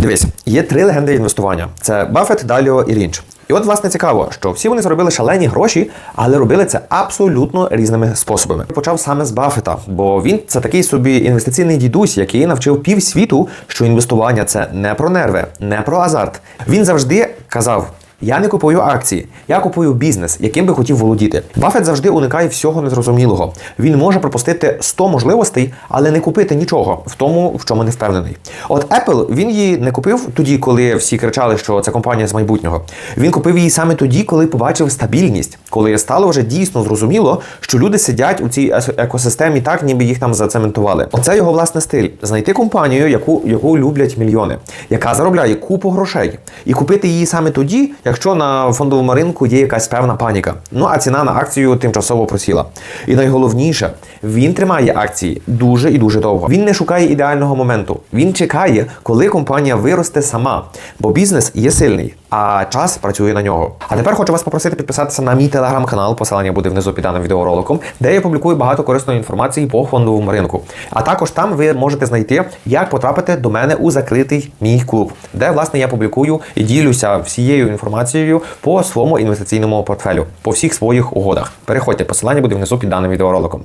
Дивись, є три легенди інвестування: це Баффет, Даліо і Рінч. І от, власне, цікаво, що всі вони заробили шалені гроші, але робили це абсолютно різними способами. Почав саме з Баффета, бо він це такий собі інвестиційний дідусь, який навчив півсвіту, що інвестування це не про нерви, не про азарт. Він завжди казав. Я не купую акції, я купую бізнес, яким би хотів володіти. Баффет завжди уникає всього незрозумілого. Він може пропустити 100 можливостей, але не купити нічого в тому, в чому не впевнений. От Apple він її не купив тоді, коли всі кричали, що це компанія з майбутнього. Він купив її саме тоді, коли побачив стабільність, коли стало вже дійсно зрозуміло, що люди сидять у цій екосистемі так, ніби їх там зацементували. Оце його власне стиль: знайти компанію, яку, яку люблять мільйони, яка заробляє купу грошей, і купити її саме тоді, якщо на фондовому ринку є якась певна паніка. Ну а ціна на акцію тимчасово просіла. І найголовніше, він тримає акції дуже і дуже довго. Він не шукає ідеального моменту. Він чекає, коли компанія виросте сама, бо бізнес є сильний, а час працює на нього. А тепер хочу вас попросити підписатися на мій телеграм-канал. Посилання буде внизу під даним відеороликом, де я публікую багато корисної інформації по фондовому ринку. А також там ви можете знайти, як потрапити до мене у закритий мій клуб, де власне я публікую і ділюся всією інформацією по своєму інвестиційному портфелю, по всіх своїх угодах. Переходьте, посилання буде внизу під даним відеороликом.